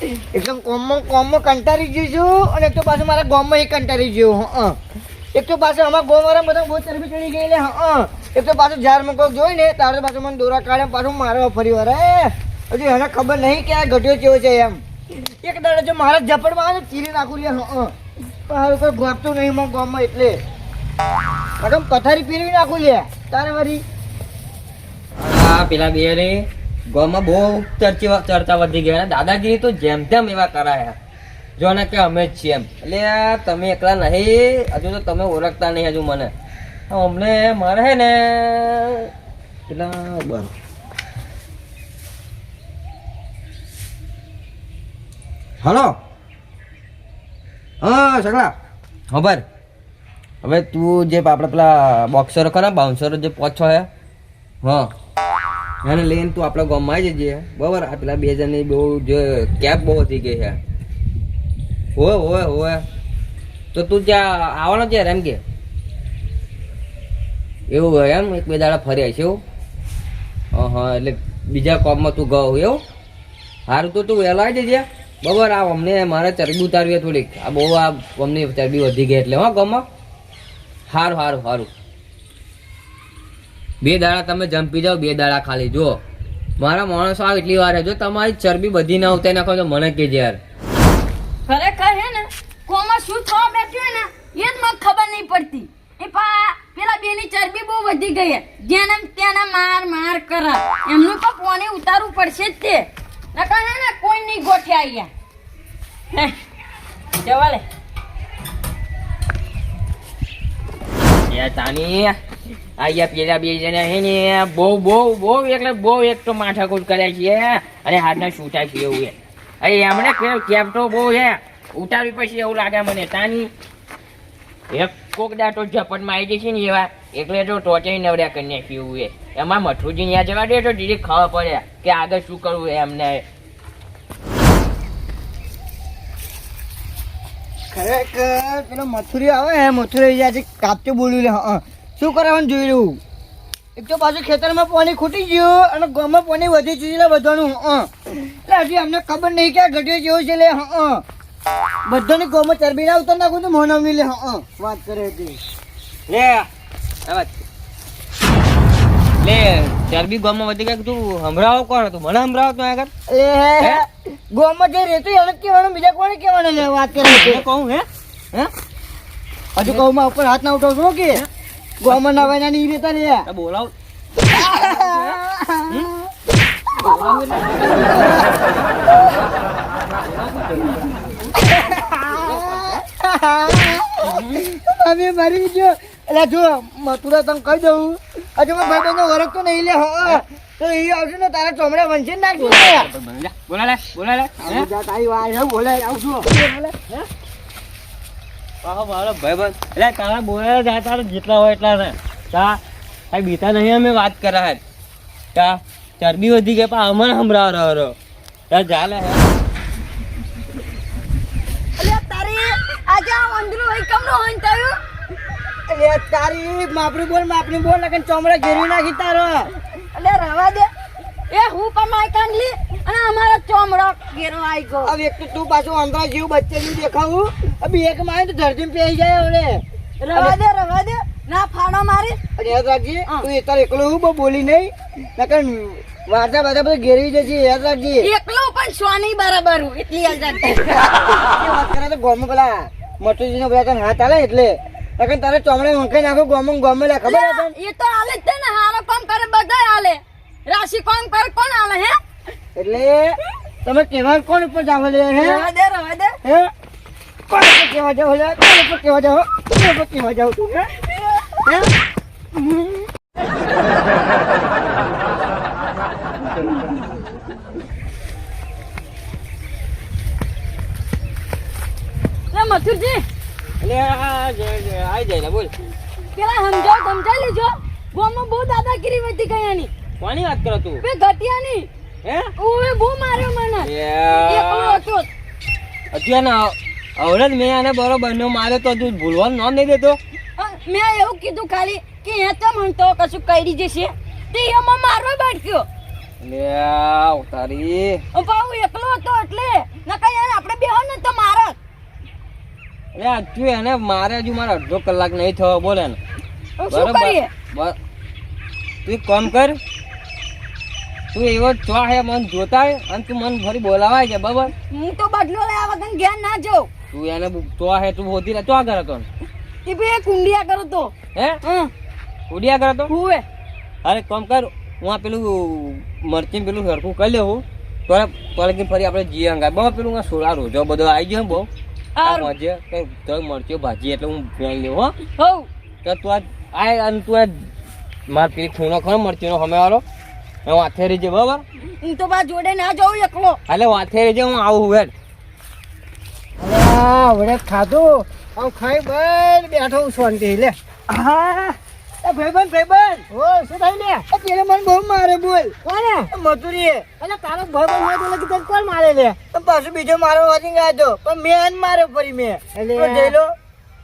એકદમ કોમમાં કોમમાં કંટાળી ગયું છું અને એક તો પાછું મારા ગોમમાં એક કંટાળી ગયું હં. એક તો પાછું અમારા ગામવાળા બધા બહુ ચરબી ચડી ગયેલી, હા. એક તો પાછું ઝાર મૂકો જોઈ ને, તારે પાછું મને દોરા કાઢે પાછું મારવા ફરી વાર હજુ એને ખબર નહીં કે આ ઘટ્યો કેવો છે એમ. એક દાડે જો મારા ઝપડમાં આવે ચીરી નાખું લે હા. મારું કોઈ ગોતતું નહીં મારા ગોમમાં એટલે. મેડમ, પથારી પીરવી નાખું લે તારે વરી હા, પેલા બે રે. ગામમાં બહુ ચર્ચી ચર્ચા વધી ગયા દાદાગીરી તો જેમ તેમ એવા કરાયા. જો ને કે અમે જ છીએ એમ. એટલે તમે એકલા નહીં, હજુ તો તમે ઓળખતા નહીં હજુ મને. અમને મારે હે ને એટલા બર? હલો? હા, સગડા. ખબર હવે તું જે આપણે પેલા બોક્સરો ખરા બાઉન્સરો જે પોછો હે? હા. એને લઈને તું આપણા ગામમાં આવી જજે. બરાબર? આ પેલા બે જણની બહુ જે કેબ બહુ વધી ગઈ છે. હોય હોય હોય તો તું ત્યાં આવવાનો છે એમ કે. એવું હોય એમ? એક બે દાડા ફરી આવીશ, એવું? હા એટલે બીજા કોમમાં તું ગયો એવું? સારું તો તું વહેલા આવી જજે. બરાબર? આ અમને મારે ચરબી ઉતારવી છે થોડીક. આ બહુ આ અમને ચરબી વધી ગઈ એટલે, હા, ગામમાં? સારું સારું સારું બે દાડા તમે જંપી જાઓ બે દાડા ખાલી જો મારા માણસો આવે એટલી વાર જો તમારી ચરબી બધી ના ઉતારી નાખો તો મને કે યાર. ખરેખર હે ને કોમાં શું થવા બેઠ્યું ને એ જ મને ખબર નહીં પડતી. એ પા પેલા બેની ચરબી બહુ વધી ગઈ જેને ત્યાંના માર માર કરા. એમનું તો કોને ઉતારવું પડશે જ તે. નકર હે ને કોઈ નહીં ગોઠે અહીંયા જવા લે. યાર તાની આયા પેલા બે જણા હે ને બહુ બહુ બહુ એટલે બહુ એક તો માથાકૂટ કર્યા છે અને હાથના છૂટા છે એવું અરે એમણે કે- કેબ તો બહુ છે ઉતારવી પછી એવું લાગે મને, તાની એક કોક દાટો ઝપટમાં આવી જશે ને એવા, એટલે તો ટોચે નવડ્યા કરી નાખી એવું છે એમાં મઠુજી ત્યાં જવા દે તો ડીરેક ખબર પડે કે આગળ શું કરવું એમને. ખરેખર પેલો મથુરી આવે હે મથુરી આજે બોલ્યું હા. શું કરવાનું જોઈ રહ્યું એક તો પાછું ખેતરમાં પાણી ખૂટી ગયું અને ગામમાં પાણી વધી ગયું એટલે બધાનું એટલે હજી અમને ખબર નહીં કે આ ઘટ્યો જેવો છે લે હા બધાની ગામમાં ચરબી ના ઉતર નાખું તો મોનવની લે હા વાત કરે હતી લે આવા લે ચરબી ગામમાં વધી ગયા તું સંભળાવો કોણ? હતું મને સંભળાવો તો આગળ. એ ગામમાં જે રહેતું એને કહેવાનું બીજા કોને કહેવાનું? લે વાત કરે કહું હે? હે? હજુ કહું ઉપર હાથ ના ઉઠાવ છો કે? ગામમાં નવા ના નહીં રહેતા લે તો બોલાવ. અમે મરી ગયો એટલે જો મથુરા તને કહી દઉં. હજુ મારા ભાઈ બહેનો વરખ તો નહીં લે હો. તો એ આવશે ને તારા ચોમડા બનશે ને બોલા બોલા લે હે જા તારી વાત છે બોલે આવજો. બોલે મારો ભાઈબંધ એટલે તારા તારા જેટલા હોય એટલા ને. તા કઈ બીતા નહીં અમે વાત કરા હે તા ચરબી વધી ગઈ પણ અમને સંભળાવ રહ્યો રહ્યો. તા ચાલે હે અલ્યા તારી આજે આ વંદરું હોય હોય થયું? એટલે તારી માપડી બોલ માપડી બોલ લગન ચોમડા ઘેરી નાખી તારો. અલ્યા રવા દે. એ હું પણ માય કાંડલી અને અમારો ચોમડો ઘેરો આવી ગયો. હવે એક તો તું પાછું અંતરા જેવું બચ્ચે જેવું દેખાવું? હવે એક માં તો ધરતી પેઈ જાય હવે રવા દે રવા દે. ના ફાડો મારી. યાદ રાખજે. તું એકલો હું બહુ બોલી નહીં. નકર વાર્તા બધા બધા ઘેરવી જશે યાદ રાખજે એકલો પણ સોની બરાબર હું એટલી આઝાદ એ વાત કરે તો ગોમ પેલા મટુજી નો બધા હાથ આલે એટલે. નકર તારે ચોમડે વંખાઈ નાખો ગોમ ગોમ લે ખબર એ તો હાલે જ છે ને હારો કામ કરે બધા હાલે રાશિ કામ કરે કોણ હાલે હે? એટલે તમે કેવા કોણ ઉપર જાવ લે હે? દે રવા દે. હે? કોણ ઉપર કેવા જાવ લે કોણ ઉપર કેવા જાવ કોણ ઉપર કેવા જાવ તું હે? મથુરજી. એટલે આ જે- જે આઈ જાય બોલ. પેલા સમજાવ સમજાવી લેજો. ગોમાં બહુ દાદાગીરી વધી ગઈ એની કોની વાત કરો તું? બે ઘટિયાની. હે? ઓવે બહુ માર્યો મને. એકલો હતો અત્યારે આવડે મેં આને બરોબર નો માર્યો તો તું ભૂલવાનું નામ નહીં દેતો? મેં એવું કીધું ખાલી કે એ તો મને તો કશું કરી જશે. તે એમાં લે ઉતારી. એકલો હતો એટલે. નકર યાર આપણે બેહો ને તો મારો લે તું એને મારે હજુ મારે અડધો કલાક નહીં થયો બોલે ને. હવે શું કરીએ? બર- તું એક કામ કર તું એવો ચો હે મન જોતા અને તું મન ફરી બોલાવાય છે બબર હું તો બદલો લેવા વગર ઘેર ના જાઉં. તું એને ચો હે તું હોતી ચો કરે તો એ બે કુંડિયા કરો તો હે? કુંડિયા કરો તો હુએ અરે કોમ કર હું આ પેલું મરચી પેલું સરખું કરી લેવું. તોરે તોરે ફરી આપણે જીએ અંગા બહુ પેલું સોળા રોજો બધો આવી ગયો બહુ. મજે કઈ તો મરચીઓ ભાજી એટલે હું ભેણ લેવો હો. તો તું આ આ અને તું માર પેલી ખૂણો ખરો મરચીનો હમે વાળો. હું હાથે રહેજે બરાબર? હું તો બા જોડે ના જાઉં એકલો. એટલે હાથે રહેજે હું આવું હેડ. હવે વડે ખાધું? આમ ખાઈ બંધ બેઠો હું શાંતિ લે. હા. ભાઈબંધ ભાઈબંધ. ઓ શું થાય લે એ પેલે મને બહુ મારે બોલ. કોને? મથુરી એટલે તારો ભાઈબંધ હોય તો લગી તને કોણ મારે લે? પાછું બીજો મારો વાંચી ગયા પણ મેં મારે માર્યો ફરી મેં. એટલે જઈ લો.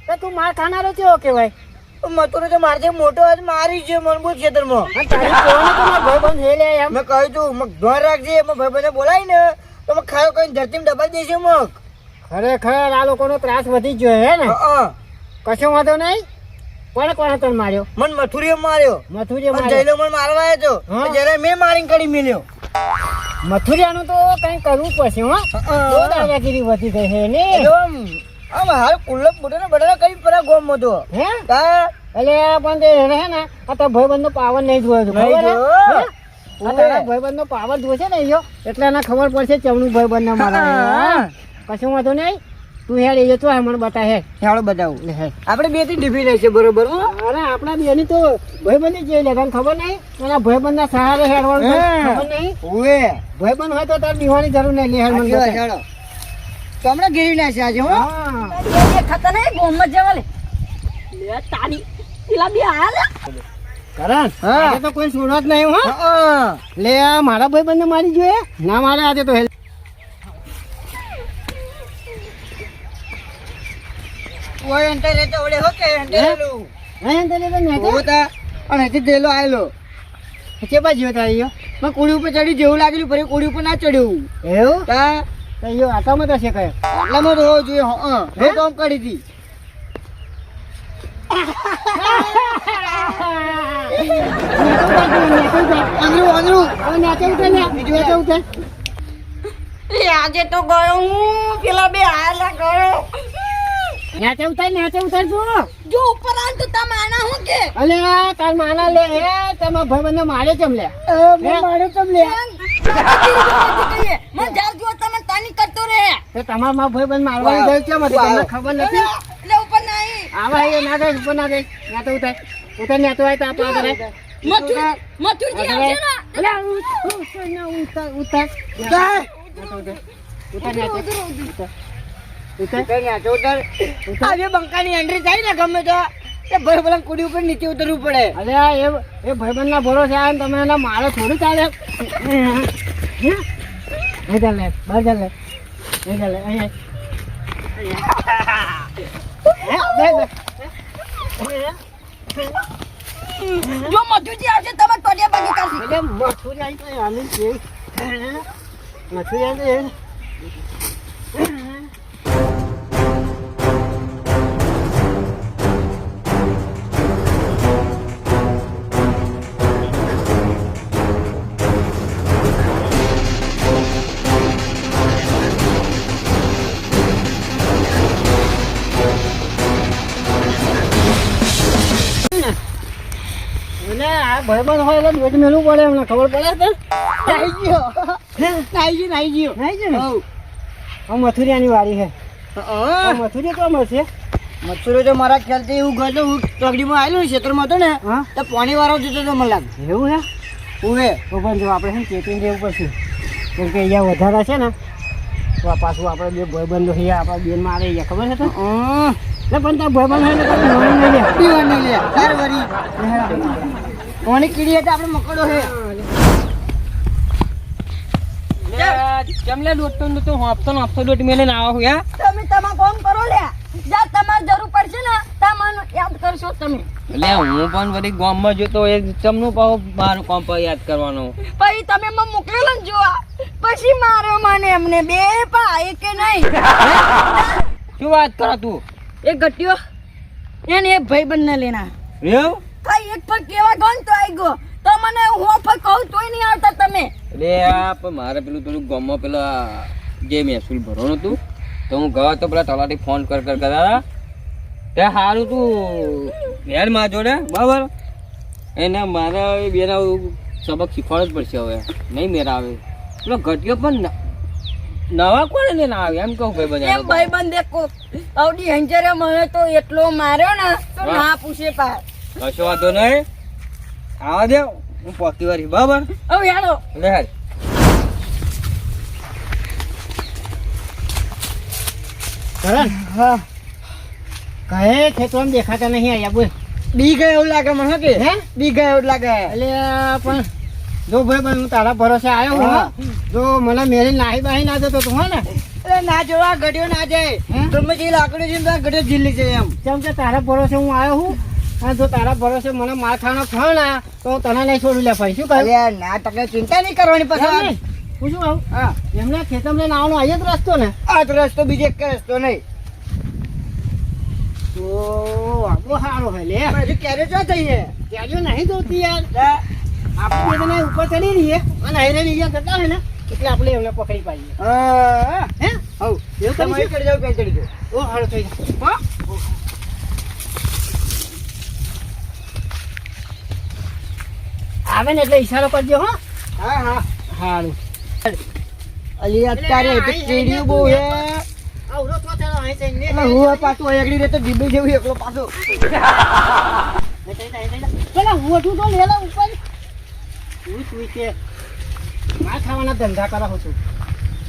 તો તું માર ખાનારો કેવો કેવાય મથુરો તો મારે મોટો હાથ મારી છે મનબૂત ખેતરમાં મેં કહ્યું તું મગ ઘર રાખજે એમાં ભાઈબંધને બોલાય ને તો મગ ખાયો કઈ ધરતીમાં દબાઈ દેશે મગ. ખરેખર આ લોકોનો ત્રાસ વધી ગયો હે ને? કશો વાંધો નહીં. કોને કોને તને માર્યો? મન મથુરીએ માર્યો. મથુરીએ માર્યો. જઈલો મને મારવા આવ્યો તો જ્યારે મેં મારીને કરી મેલ્યો. મથુરિયાનું તો કઈ કરવું પડશે હો. દાદાગીરી વધી ગઈ છે ને? આમ હાલ કુલ્લપ બુટો બટાટા કઈ પરા ગોમ મતો હે? એટલે પણ તે રહે ને આ તો ભાઈબંધ નો પાવર નહીં જોયો છે ખબર? આ તારા ભાઈબંધ નો પાવર છે ને ઈયો એટલે એને ખબર પડશે ચમનું ભાઈબંધ ને મારા કશું વાંધો નહીં. તું હેડ એ તો મને બતા હે હેડો બતાવું. લે હે. આપણે બેથી રહી છે બરોબર? અરે આપણા બે ની તો ભાઈબંધ જ લે તને ખબર નહીં? એના ભાઈબંધ ના સહારે હેડવાનું ખબર નહીં? ઓએ ભાઈબંધ હોય તો તાર દીવાની જરૂર નહીં લે હેડ મને તો હમણાં ગીરી નાખશે આજે હો. એ ખતર નહીં ગોમત જવા લે. લે તારી. પેલા બે આયા લે. કરણ હા. તો કોઈ જ નહીં હો. લે આ મારા ભાઈ બંને મારી જોઈએ. ના મારે આજે તો ઓય અંતે રેતે ઓડે હો કે લેલું. હે અંતે લેતો ને હોતા અને હજી દેલો આયલો. કે બાજુ હતા ઈયો મેં કોડી ઉપર ચડી જેવું લાગેલું ફરી કોડી ઉપર ના ચડ્યું. એવું? તા. તો ઈયો આટામાં તો છે કયો આટલામાં તો હોવું જોઈએ હા તો કરી હતી? આજે તો ગયો હું પેલા બે આયા ગયો. નાચે ઉતર નાચે ઉતર તું જો ઉપર આન તો તમે આના હું કે? અલે તાર માના લે હે તમાર મારે ચમ લે? મારે ચમ લે? મને જાર કરતો રે તે તમારમાં ભાઈબંધ મારવાની ગઈ કેમ હતી તમને ખબર નથી લે ઉપર નહીં આવા એ ના ગઈ ઉપર ના ગઈ નાચે ઉતર ઉતર નાચો હોય તો આપણા કરે મથુર મથુરજી આવશે ને અલે ઉતર ઉતર બંકાની એન્ટ્રી થાય ને ગમે તો એ ભાઈ કુડી ઉપર નીચે ઉતરવું પડે અરે એ એ ભાઈબંધ ના ભરોસે આવે તમે એના મારે થોડું ચાલે નહીં ચાલે બહાર ચાલે જો મથુરજી આવશે તમે બાકી કરશે એટલે મથુરી આવી મથુરી આવી ભાઈબંધ હોય એટલે વેટ મેલું પડે એમને ખબર પડે તો નાઈ ગયો. નાઈ ગયો નાઈ ગયો. નાઈ ગયો ને? હા મથુરિયાની વાડી છે. આ મથુરિયા તો મળશે મથુરિયો તો મારા ખ્યાલથી એવું ગયો તો હું આવેલું આવેલો ક્ષેત્રમાં હતો ને તો પાણી વાળો જતો તો મને લાગે. એવું હે? ઉવે પણ જો આપણે ચેકિંગ જવું પડશે? કેમ કે અહીંયા વધારે છે ને તો આ પાછું આપણે બે ભાઈબંધો અહીંયા આપણા બેન મારે અહીંયા ખબર છે તો પણ ત્યાં ભાઈબંધ હોય ને તો નહીં લે. નહીં લે. કોની કીડી હતી? આપણે મકડો છે. ચમલે લોટો નો તો હાફતો હાફતો લોટ મેલે ના આવો યા તમે તમા કોમ કરો લે. જા તમારે જરૂર પડશે ને તા મને યાદ કરશો તમે. એટલે હું પણ બધી ગામમાં જોતો એ ચમનું પાહો મારું કોમ પર યાદ કરવાનો. પછી તમે મને મોકલેલો ને જોવા. પછી મારો મને એમને. બે પા કે નહીં? શું વાત કરો તું? એ ગટ્યો એને એ ભાઈ બંને લેના. રેવ કઈ એક ફક કેવા ગન તો આવી ગયો તો મને હું ફક કહું તોય નહીં આવતા તમે. એટલે આ પણ મારે પેલું થોડું ગામમાં પેલા જે મહેસૂલ ભરવાનું હતું તો હું ગયો તો પેલા તલાટી ફોન કર કર કરા તે સારું તું હેર મા જોડે બરાબર? એને મારે બેન સબક શીખવાડ જ પડશે હવે. નહીં મેરા આવે. પેલો ઘટ્યો પણ ના નવા કોને ના આવે? એમ કહું ભાઈ બધા એમ ભાઈ બંધ દેખો આવડી હંજરે મને તો એટલો માર્યો ને તો ના પૂછે પા કશો વાંધો નહીં. આવા દે. હું પોતી વારી બરાબર? હવે યારો લે હાલ. કરણ? હા. કહે ખેતરમાં દેખાતા નહીં આયા બોલ. બી ગયા એવું લાગે મને કે. હે? બી ગયા એવું લાગે. એટલે પણ જો ભાઈ પણ હું તારા ભરોસે આવ્યો હું. જો મને મેરી નાહી બાહી ના જતો તું હો ને. એટલે ના જોવા ગઢિયો ના જાય. તમે જે લાકડી છે ગઢિયો જિલ્લી જીલી છે એમ. કેમ કે તારા ભરોસે હું આવ્યો હું. અને જો તારા ભરોસે મને માથાનો ફળ ના તો હું તને નહીં છોડું લે ભાઈ શું કહ્યું? ના તને ચિંતા નહીં કરવાની પછી. હું આવું હા. એમને ખેતરમાં લઈને આવવાનો આ જ રસ્તો ને. આ જ રસ્તો બીજો એક રસ્તો નહીં. તો આપણો સારો હે લે. હજુ ક્યારે જો થઈએ ક્યારે નહીં જોતી યાર. આપણે ઉપર ચડી રહીએ. અને હારે જતા હોય ને એટલે આપણે એમને પકડી પાડીએ. હે. હવ. એવું તમે ચડી જાવ ક્યાં ચડી જાવ ઓ હારો થઈ જાય આવે ને એટલે ઈશારો કરજો હો. હા હા. સારું અલી અત્યારે તો બહુ હે હું પાછું અહીં આગળ રહેતો જીબી જેવું એકલો પાછો. પેલા હું હતું તો લેલા ઉપર. હું તું ખાવાના ધંધા કરો છું.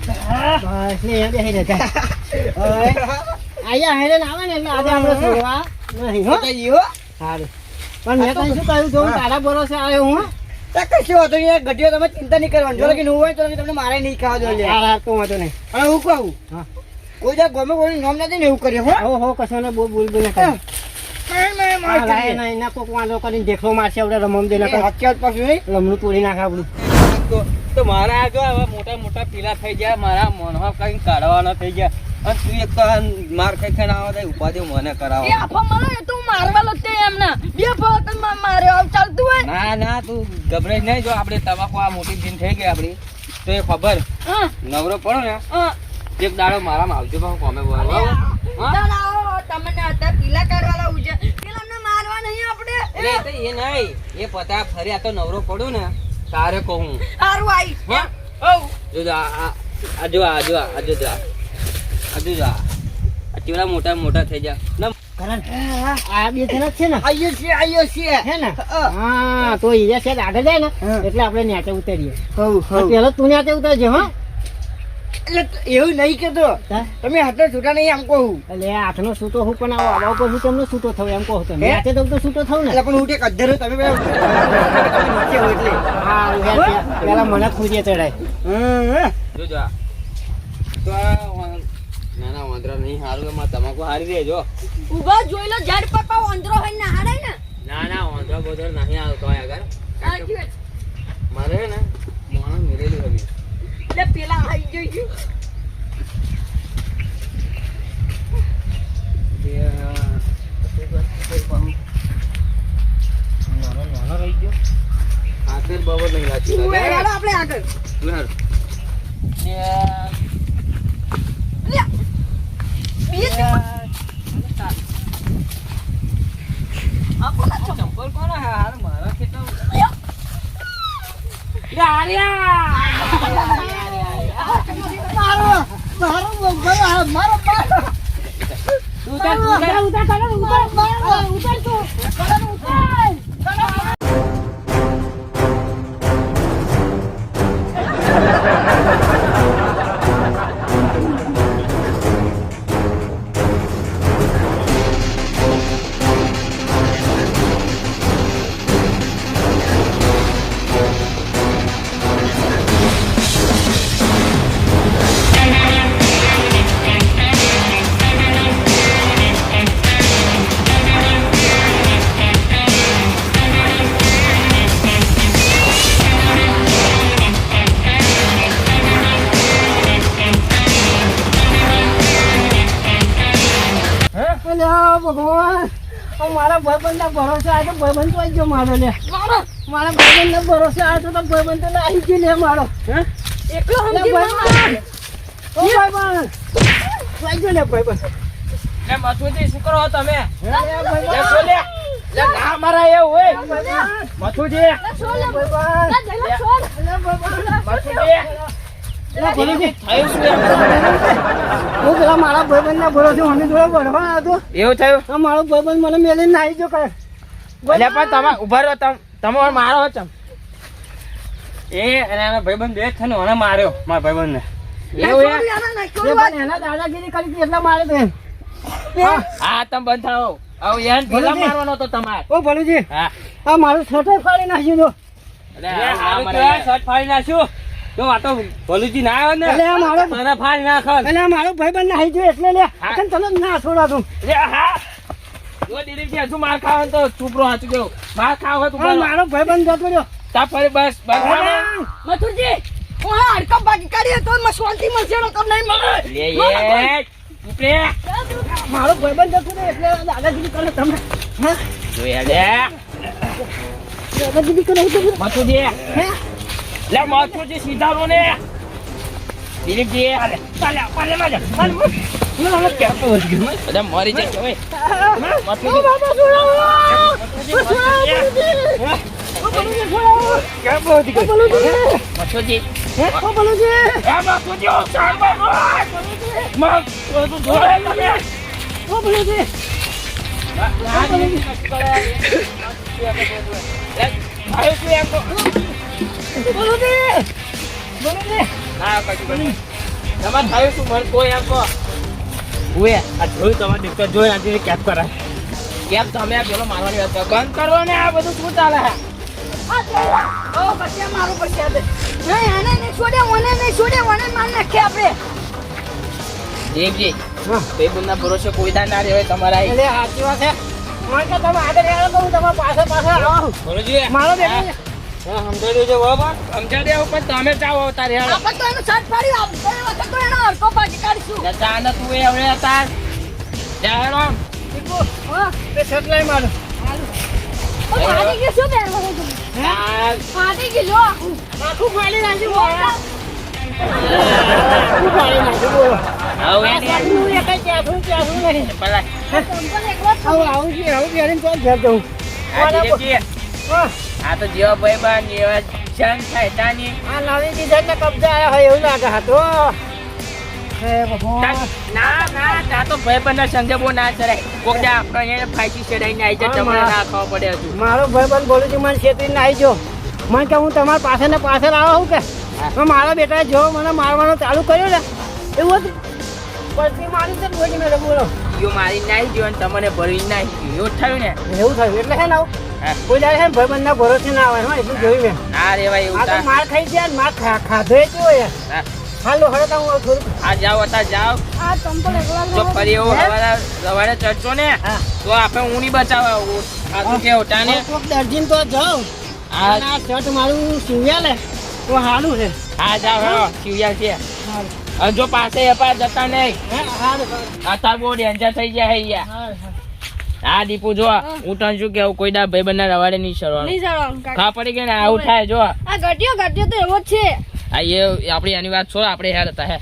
બસ ને અહીંયા બેસી રહેતા અહીંયા હેરે આવે ને એટલે આજે આપણે છોડવા નહીં હો. સારું પણ મેં તને શું કહ્યું તો હું તારા ભરોસે આવ્યો હું. કશું વાંધો નહીં ઘટ્યો તમે ચિંતા નહીં કરવાની. જો કે હું હોય તો તમને મારે નહીં ખાવા જોઈએ. હા તો વાંધો નહીં. અને હું કહું? કોઈ જા ગમે કોઈ નામ નથી ને એવું કરે હો. હો કશો ને બહુ બોલ બોલ કરે. દેખલો મારશે આપણે રમમ દે રમણું તોડી નાખે આપણું. તો તો મારા આવા મોટા મોટા પીલા થઈ ગયા મારા મનવા કઈ કાઢવાના થઈ ગયા. અને તું એક તો માર ખાઈ ના આવે દે ઉપાધિ મને કરાવો. એ આપો મને એ તો હું મારવા તે એમને બે ભાગ માર્યો આવ ચાલતું હોય ના ના તું ગભરાઈ નહીં જો આપણે તમાકુ આ મોટી જીન થઈ ગઈ આપણી. તો એ ખબર? નવરો પડો ને એક દાડો મારામાં આવજો બહુ કોમે બોલ. તમને અત્યારે પીલા કરવાના ઉજે. પેલાને મારવા નહીં આપણે એ તો નહીં. એ પતા ફરી આ તો નવરો પડો ને તારે કહું. સારું આઈ? જો જો આ આ- આ જો આ જો આ જો જો. આ આ જો જો. આ આ મોટા મોટા થઈ જા. ના આ બે જણા છે ને. આયો છે આયો છે. હે ને? હા તો ઈ છે આગળ જાય ને એટલે આપણે નેચે ઉતરીએ. પેલો તું નેચે ઉતરજે હા. એટલે એવું નહીં કેતો તમે હાથે છૂટા નહીં આમ કહું. એટલે હાથનો છૂટો હું પણ આવો આવા હું તમને છૂટો થયો એમ કહું તમે નેચે તો તો છૂટો થયું ને. એટલે પણ હું તે કદ્દર તમે એટલે. હા પેલા મને ખુદીએ ચડાય. જો જો તો વાંદરા નહીં હારું એમાં તમાકુ હારી દેજો. ઊભા જોઈ લો ઝાડ પર પાવ અંદરો હોય ને હારે ને. ના ના અંદરો બોધર નહીં આવતો હોય આગળ. મારે ને મોણ મેરેલી હતી એટલે પેલા આવી જોઈશું આગળ બાબત નહીં લાગતી. આપણે આગળ લે. લ્યા. બીજે ચપ્પલ. આપો ને ચપ્પલ. ચંપલ કોનો હે? હારું મારા ખેતર લ્યા. મારો મારો મારો મારો મારો ઉતાર ઉતાર ઉતાર ઉતાર ઉતાર ઉતાર ઉતાર મારા ભાઈબંધ ના ભરોસે આ તો ભાઈબંધ આવી ગયો મારો લે. મારા? ભાઈબંધ ના ભરોસે આ તો ભાઈબંધ તો આવી ગયો લે મારો? એકલો ભાઈબંધ. લે ભાઈબંધ. લે મથુજી શું કરો તમે? લે લે ના મારા એવું હોય. મથુજી. મથુજી હું પેલા મારા ભાઈબંધ ના ભરોસે મને જોડે ભરવા હતો. એવું થયું? મારો ભાઈબંધ મને મેલીને નાહી ગયો કાંઈ. પણ તમે ઊભા રહો તમે તમે મારો ચમ. એ અને ભાઈબંધ બે છે ને મને માર્યો મારા એવું એના દાદાગીરી કરી એટલે મારે બેન હા. તમે બંધ યાર મારવાનો તો તમારે. ઓ ભલુજી હા. આ મારું છોટો ફાડી નાખ્યું તો. અરે. શર્ટ ફાડી નાખ્યું? તો આ તો ભલુજી ના આવે ને. એટલે આ મારો મને ફાડી નાખો એટલે આ મારો ભાઈબંધ નાહી ગયો એટલે લે. અતન તને ના છોડાતું. લે, હા. જો દિલીપજી હજુ માર ખાવ તો ચૂપ રહો ગયો માર ખાવ હોય તો મારો બોલો. મારો ભાઈબંધ જતો રહ્યો. તા ફરી બસ બસ મથુરજી હું આ હડકમ બાકી કાઢીએ તો મ શાંતિ મળશે તો તમને નહીં મળે. લે એ ચૂપ રે મારો ભાઈબંધ જતો રહ્યો એટલે દાદાગીરી કરે તમને. હા? જોયા લે. દાદાગીરી કરે તો મથુજી હે. લે મથુજી સીધા ને દિલીપજી ચાલે પાલે માં જા ચાલ મને કેમ તો વળી ગયું બધા મરી ઓય. મથુજી. મથુજી હે? મથુજી. કેપ કરાય કેપ તમે આ પેલો મારવાની વાત કરો. બંધ કરો ને આ બધું શું ચાલે મારું પછી છોડે મને નહીં છોડે મને માર નાખે આપણે દેવજી હા. બે બુનના ભરોસે કોઈ દા ના રહેવાય તમારા. એટલે સાચી વાત છે મને કે તમે આગળ આવ્યો તો હું તમારા પાસે પાસે આવું ભલુજી મારો બેટો સમજાઈ દેજો બરાબર સમજાઈ દેવું પણ તમે ચાવો તારે હેડો. આપણે તો એનું સાથ પાડી આપ વખત તો એનો કાઢીશું તું એ હવે તાર લે હેડો. હા તે શર્ટ લઈ મારો ફાટી ગયું શું પહેરવાનું હતું? ફાટી ગયું આખું આખું ફાડી નાખ્યું. આખું ફાડી નાખ્યું બોલો આ તો? જવું ભાઈ બન એવા જંગ થાય તાની. આ નવી ડિઝાઇનના કબજા આવ્યા હોય એવું લાગે હા તો. ના ના તો ભાઈ બંધ સંગે બહુ ના ચડાય. કોક દે આપણે અહીંયા ફાઈસી ચડાઈને આવી જાય તમને ના ખાવા પડે મારો ભાઈબંધ બોલું છું મને છેતરીને આવી જો મને કે હું તમારા પાસે ને પાછળ આવો હું કે? મારા બેટા જો મને મારવાનું ચાલુ કર્યો ને એવું હતું. પછી મારી બોલો ઈયો મારી નાઈ ગયો ને તમને ભરી નાઈ ગયો. થયું ને? એવું થયું. એટલે ને હા. કોઈ ભાઈ છે ને ભરોસે ના આવે હા એટલું જોયું મેં ના રેવાય એવું આ તો માર ખાઈ ગયા ને માર ખા- ખાધો એ. કેવો યાર હાલો હવે તો હું થોડું આ જાવ હતા જાવ આ ચંપલ એકલા જો ફરી એવું હે? સવારે ચડશો ને તો આપણે હું નહીં બચાવે આ કોક દર્જીને તો જાઉં. આ શર્ટ મારું સિવ્યા લે તો સારું છે હા જાવ હેડો શિવયા છે. અને જો પાસે અપા જતા નહીં. આ તાર બહુ ડેન્જર થઈ ગયા હે યાર. હા દીપુ જો હું. તને શું કેવું કોઈ દા ભાઈ બંને રવાડે નહીં સરવાનું. ખા પડી ગઈ ને આવું થાય જો. આ ઘટ્યો ઘટ્યો તો એવો જ છે. આ એ આપણી એની વાત છોડ આપણે હેર હતા હે.